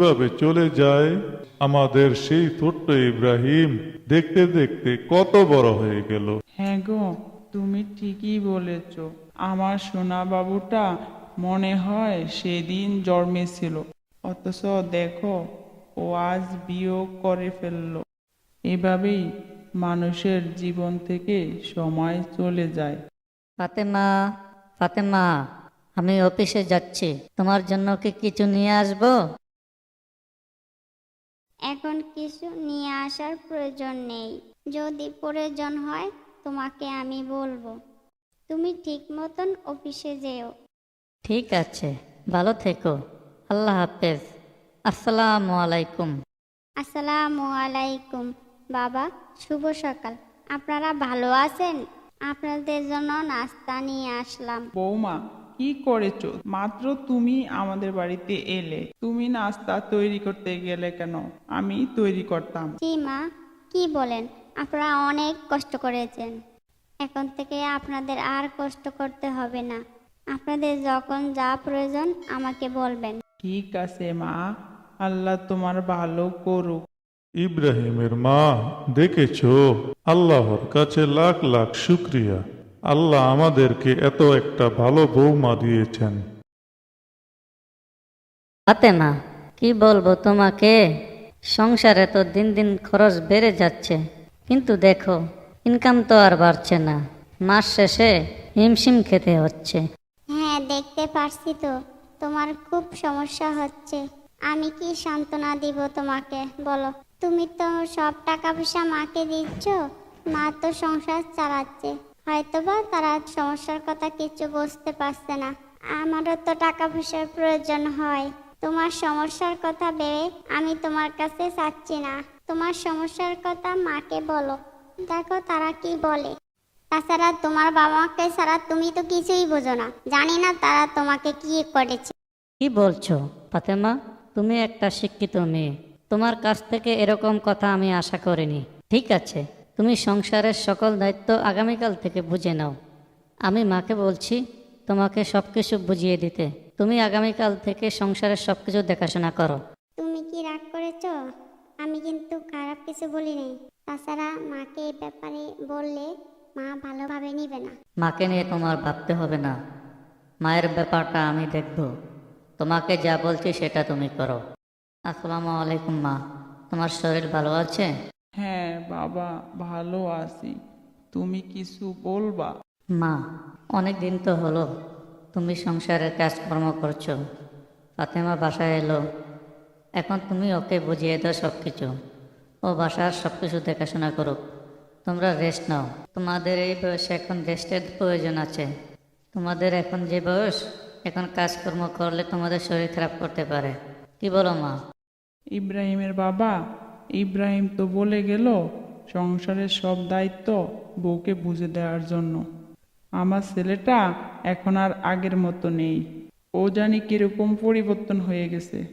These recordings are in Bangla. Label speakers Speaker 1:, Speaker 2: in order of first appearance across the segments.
Speaker 1: কীভাবে চলে যায়? আমাদের সেই ছোট্ট ইব্রাহিম দেখতে দেখতে কত বড় হয়ে গেল।
Speaker 2: হ্যাঁ গো তুমি ঠিকই বলেছ। আমার সোনা বাবুটা মনে হয় সেদিন জন্মেছিল। অথচ দেখো ও আজ বিয়োগ করে ফেলল। এভাবেই মানুষের জীবন থেকে সময় চলে যায়।
Speaker 3: ফাতেমা ফাতেমা আমি অফিসে যাচ্ছি। তোমার জন্য কি কিছু নিয়ে আসব?
Speaker 4: এখন কিছু নিয়ে আসার প্রয়োজন নেই। যদি প্রয়োজন হয় তোমাকে আমি বলব। তুমি ঠিক মতন অফিসে যেও।
Speaker 3: ঠিক আছে ভালো থেকো। আল্লাহ হাফেজ। আসসালামু আলাইকুম।
Speaker 4: আসসালামু আলাইকুম। বাবা শুভ সকাল। আপনারা ভালো আছেন? আপনাদের জন্য নাস্তা নিয়ে আসলাম।
Speaker 2: বৌমা কি করেছ? মাত্র তুমি আমাদের বাড়িতে এলে। তুমি নাস্তা তৈরি করতে গেলে কেন? আমি তৈরি করতাম।
Speaker 4: জি মা কি বলেন? আপনারা অনেক কষ্ট করেছেন। এখন থেকে আপনাদের আর কষ্ট করতে হবে না। আপনাদের যখন যা প্রয়োজন আমাকে বলবেন।
Speaker 2: ঠিক আছে মা আল্লাহ তোমার ভালো করুক।
Speaker 1: ইব্রাহিমের মা দেখেছ? আল্লাহর কাছে লাখ লাখ শুক্রিয়া। আল্লাহ আমাদেরকে এত একটা ভালো বৌমা দিয়েছেন।
Speaker 3: ফাতেমা কি বলব তোমাকে? সংসারে তো দিন দিন খরচ বেড়ে যাচ্ছে। কিন্তু দেখো ইনকাম তো আর বাড়ছে না। মাস শেষে হিমশিম খেতে হচ্ছে।
Speaker 4: হ্যাঁ দেখতে পারছি তো। তোমার খুব সমস্যা হচ্ছে। আমি কি সান্ত্বনা দিব তোমাকে? বলো। তুমি তো সব টাকা পয়সা মাকে দিচ্ছ মা তো সংসার চালাচ্ছে। হয়তোবা তারা সমস্যার কথা কিছু বুঝতে পারছে না। আমারও তো টাকা পয়সার প্রয়োজন হয়। তোমার সমস্যার কথা ভেবে আমি তোমার কাছে চাচ্ছি না। তোমার সমস্যার কথা মাকে বলো। দেখো তারা কি বলে। তাছাড়া তোমার বাবা মাকে ছাড়া তুমি তো কিছুই বোঝো না। জানি না তারা তোমাকে কি করেছে।
Speaker 3: কি বলছো, ফাতেমা? তুমি একটা শিক্ষিত মেয়ে। তোমার কাছ থেকে এরকম কথা আমি আশা করিনি। ঠিক আছে। তুমি সংসারের সকল দায়িত্ব আগামীকাল থেকে বুঝে নাও। আমি মাকে বলছি তোমাকে সব কিছু বুঝিয়ে দিতে। তুমি আগামীকাল থেকে সংসারের সব কিছু দেখাশোনা করো।
Speaker 4: তুমি কি রাগ করেছ? আমি কিন্তু খারাপ কিছু বলিনি তাছাড়া মাকে এই ব্যাপারে বললে মা ভালোভাবে নিবে না।
Speaker 3: মাকে নিয়ে তোমার ভাবতে হবে না। মায়ের ব্যাপারটা আমি দেখব। তোমাকে যা বলছি সেটা তুমি করো। আসসালামু আলাইকুম মা। তোমার শরীর ভালো আছে?
Speaker 2: হ্যাঁ বাবা ভালো আছি। তুমি কিছু বলবা?
Speaker 3: মা অনেক দিন তো হলো। তুমি সংসারের কাজকর্ম করছ। ফাতেমা বাসায় এলো। এখন তুমি ওকে বুঝিয়ে দাও সব কিছু ও বাসার সব কিছু দেখাশোনা করুক। তোমরা রেস্ট নাও। তোমাদের এই বয়সে এখন রেস্টের প্রয়োজন আছে। তোমাদের এখন যে বয়স এখন কাজকর্ম করলে তোমাদের শরীর খারাপ করতে পারে। কি বলো মা?
Speaker 2: ইব্রাহিমের বাবা ইব্রাহিম তো বলে গেল, সংসারের সব দায়িত্ব বউকে বুঝে দেওয়ার জন্য। আমার ছেলেটা এখন আর আগের মতো নেই। ও জানি কীরকম পরিবর্তন হয়ে গেছে।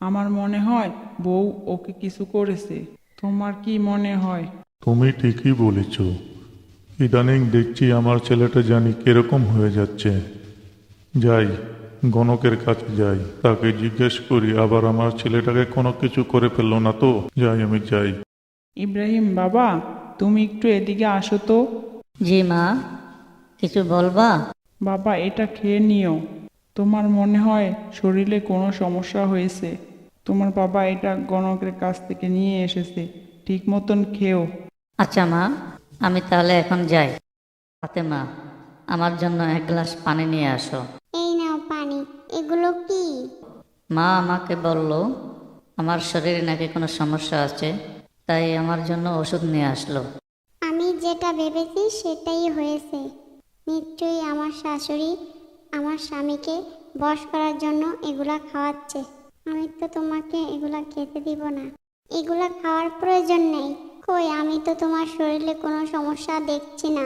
Speaker 2: আমার মনে হয় বউ ওকে কিছু করেছে। তোমার কি মনে হয়?
Speaker 1: তুমি ঠিকই বলেছ। ইদানিং দেখছি আমার ছেলেটা জানি কীরকম হয়ে যাচ্ছে। যাই গণকের কাছে যাই। তাকে জিজ্ঞেস করি আবার আমার ছেলেটাকে কোনো কিছু করে ফেলল না তো? যাই আমি যাই।
Speaker 2: ইব্রাহিম বাবা তুমি একটু এদিকে আসো তো।
Speaker 3: জি মা কিছু বলবা?
Speaker 2: বাবা এটা খেয়ে নিও। তোমার মনে হয় শরীরে কোনো সমস্যা হয়েছে? তোমার বাবা এটা গণকের কাছ থেকে নিয়ে এসেছে। ঠিক মতন খেও।
Speaker 3: আচ্ছা মা আমি তাহলে এখন যাই। হাতে মা আমার জন্য এক গ্লাস পানি নিয়ে আসো
Speaker 4: এই নাও পানি এগুলো কি
Speaker 3: মা আমাকে বলল আমার শরীরে নাকি কোনো সমস্যা আছে তাই আমার জন্য ওষুধ নিয়ে আসলো।
Speaker 4: আমি যেটা ভেবেছি সেটাই হয়েছে। নিশ্চয়ই আমার শাশুড়ি আমার স্বামীকে বশ করার জন্য এগুলা খাওয়াচ্ছে। আমি তো তোমাকে এগুলা খেতে দিব না। এগুলা খাওয়ার প্রয়োজন নেই। কই আমি তো তোমার শরীরে কোনো সমস্যা দেখছি না।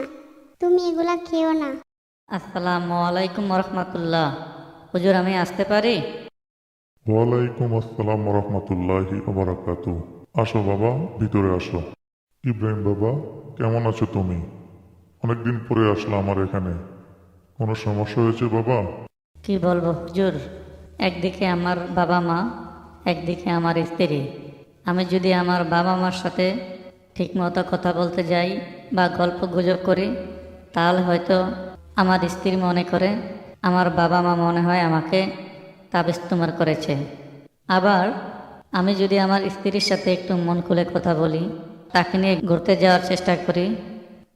Speaker 4: তুমি এগুলা খেও না।
Speaker 3: আসসালামু আলাইকুম রহমতুল্লাহ। হুজুর আমি আসতে পারি?
Speaker 5: ওয়ালাইকুম আসসালাম রহমতুল্লাহি আবরাকাতু আসো বাবা, ভিতরে আসো। ইব্রাহিম বাবা, কেমন আছো তুমি? অনেকদিন পরে আসলো আমার এখানে। কোনো সমস্যা হয়েছে বাবা?
Speaker 3: কি বলব, হুজুর? একদিকে আমার বাবা মা, একদিকে আমার স্ত্রী। আমি যদি আমার বাবা মার সাথে ঠিকমতো কথা বলতে যাই বা গল্প গুজব করি, তাহলে হয়তো আমার স্ত্রী মনে করে, আমার বাবা মা মনে হয় আমাকে তাবিজ তোমার করেছে। আবার আমি যদি আমার স্ত্রীর সাথে একটু মন খুলে কথা বলি, তাকে নিয়ে ঘুরতে যাওয়ার চেষ্টা করি,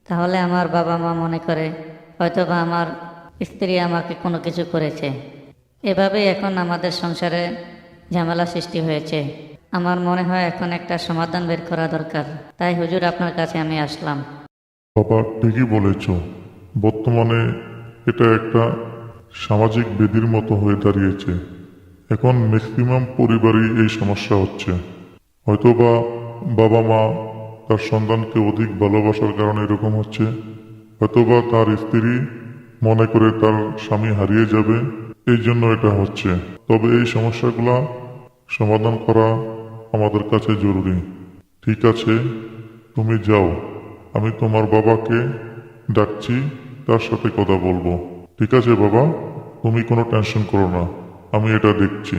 Speaker 3: তাহলে আমার বাবা মা মনে করে হয়তো বা আমার স্ত্রী আমাকে কোনো কিছু করেছে। এভাবেই এখন আমাদের সংসারে ঝামেলা সৃষ্টি হয়েছে। আমার মনে হয় এখন একটা সমাধান বের করা দরকার। তাই হুজুর, আপনার কাছে আমি আসলাম।
Speaker 5: বাবা, ঠিকই বলেছ। বর্তমানে এটা একটা সামাজিক বেদির মতো হয়ে দাঁড়িয়েছে। এখন ম্যাক্সিমাম পরিবারই এই সমস্যা হচ্ছে। হয়তোবা বাবা মা তার সন্তানকে অধিক ভালোবাসার কারণে এরকম হচ্ছে। হয়তোবা তার স্ত্রী মনে করে তার স্বামী হারিয়ে যাবে, এই জন্য এটা হচ্ছে। তবে এই সমস্যাগুলা সমাধান করা আমাদের কাছে জরুরি। ঠিক আছে, তুমি যাও। আমি তোমার বাবাকে ডাকছি, তার সাথে কথা বলব। ঠিক আছে বাবা। তুমি কোনো টেনশন করো না। আমি এটা দেখছি।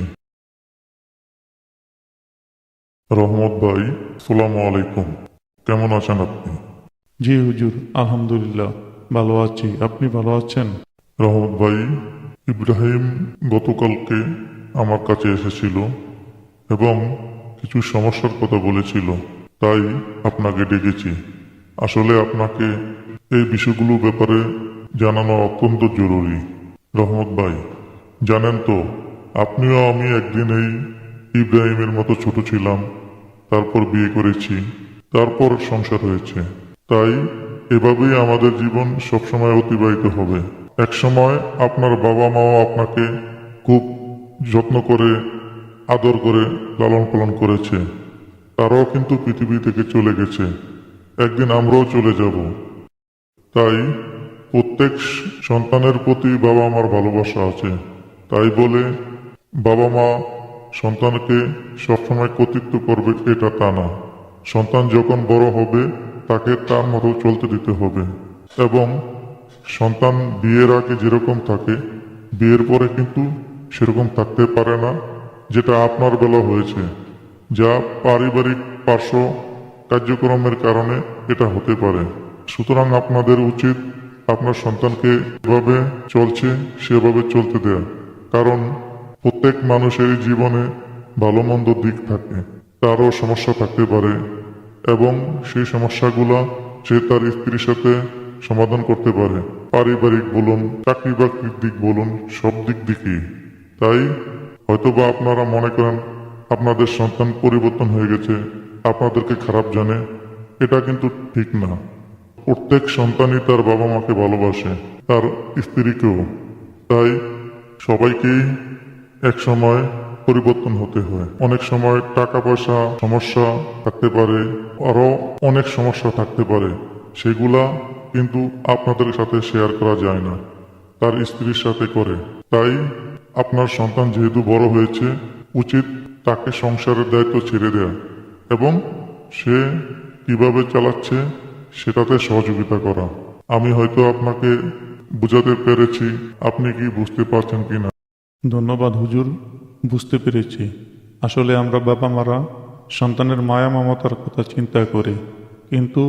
Speaker 5: রহমত ভাই সালাম আলাইকুম। কেমন আছেন আপনি?
Speaker 1: জি হুজুর আলহামদুলিল্লাহ। ভালো আছি। আপনি ভালো আছেন?
Speaker 5: রহমত ভাই ইব্রাহিম গতকালকে আমার কাছে এসেছিল এবং কিছু সমস্যার কথা বলেছিল। তাই আপনাকে ডেকেছি। আসলে আপনাকে এই বিষয়গুলো ব্যাপারে জানানো অত্যন্ত জরুরি। রহমত ভাই, জানেন তো, আপনিও আমি একদিন এই ইব্রাহিমের মতো ছোট ছিলাম, তারপর বিয়ে করেছি, তারপর সংসার হয়েছে। তাই এভাবেই আমাদের জীবন সবসময় অতিবাহিত হবে। একসময় আপনার বাবা মাও আপনাকে খুব যত্ন করে, আদর করে লালন পালন করেছে। তারাও কিন্তু পৃথিবী থেকে চলে গেছে। একদিন আমরাও চলে যাব। তাই প্রত্যেক সন্তানের প্রতি বাবা মার ভালোবাসা আছে। তাই বলে বাবা মা সন্তানকে সবসময় কর্তৃত্ব করবে এটা তা না। সন্তান যখন বড় হবে, তাকে তার মতো চলতে দিতে হবে। এবং সন্তান বিয়ের আগে যেরকম থাকে, বিয়ের পরে কিন্তু সেরকম থাকতে পারে না, যেটা আপনার বেলা হয়েছে। যা পারিবারিক পার্শ্ব কার্যক্রমের কারণে এটা হতে পারে। সুতরাং আপনাদের উচিত আপনার সন্তানকে যেভাবে চলছে, সেভাবে চলতে দেয়া। কারণ প্রত্যেক মানুষেরই জীবনে ভালো মন্দ দিক থাকে, তারও সমস্যা থাকতে পারে এবং সেই সমস্যাগুলা সে তার স্ত্রীর সাথে সমাধান করতে পারে। পারিবারিক বলুন চাকরি বাকরির দিক বলুন, সব দিক দিকেই। তাই হয়তোবা আপনারা মনে করেন আপনাদের সন্তান পরিবর্তন হয়ে গেছে, আপনাদেরকে খারাপ জানে, এটা কিন্তু ঠিক না। প্রত্যেক সন্তানই তার বাবা মাকে ভালোবাসে, তার স্ত্রীকেও। তাই সবাইকেই এক সময় পরিবর্তন হতে হয়। অনেক সময় টাকা পয়সা সমস্যা থাকতে পারে আরও অনেক সমস্যা থাকতে পারে। সেগুলা কিন্তু আপনাদের সাথে শেয়ার করা যায় না। তার স্ত্রীর সাথে করে। তাই আপনার সন্তান যেহেতু বড় হয়েছে, উচিত তাকে সংসারের দায়িত্ব ছেড়ে দেয়া। এবং সে কীভাবে চালাচ্ছে সেটাতে সহযোগিতা করা। আমি হয়তো আপনাকে বুঝাতে পেরেছি, আপনি কি বুঝতে পারছেন কিনা?
Speaker 1: ধন্যবাদ হুজুর, বুঝতে পেরেছি। আসলে আমরা বাবা মারা সন্তানের মায়া মমতার কথা চিন্তা করি, কিন্তু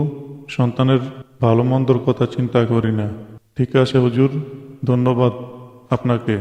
Speaker 1: সন্তানের ভালো মন্দর কথা চিন্তা করি না। ঠিক আছে হুজুর, ধন্যবাদ আপনাকে।